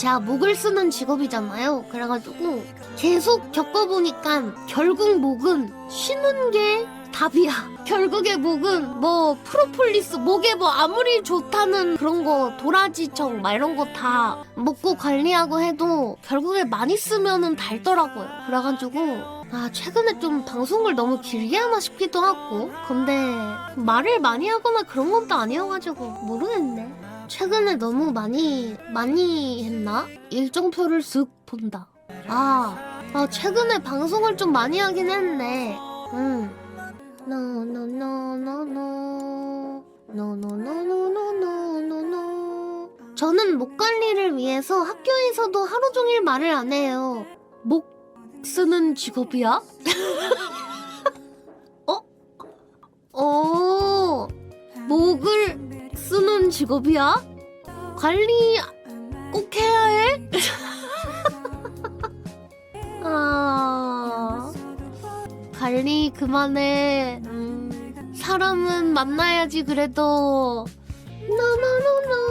제가 목을 쓰는 직업이잖아요. 그래가지고 계속 겪어보니까 결국 목은 쉬는 게 답이야. 결국에 목은 뭐 프로폴리스 목에 뭐 아무리 좋다는 그런 거 도라지청 막 이런 거 다 먹고 관리하고 해도 결국에 많이 쓰면은 닳더라고요. 그래가지고 아 최근에 좀 방송을 너무 길게 하나 싶기도 하고 근데 말을 많이 하거나 그런 건 또 아니어가지고 모르겠네. 최근에 너무 많이 많이 했나? 일정표를 쓱 본다. 아, 아 최근에 방송을 좀 많이 하긴 했네. 음. 노노노노노 노 노노노노노노 저는 목 관리를 위해서 학교에서도 하루 종일 말을 안 해요. 목 쓰는 직업이야? 쓰는 직업이야? 관리 꼭 해야 해? 아, 관리 그만해. 음, 사람은 만나야지 그래도. 노노노노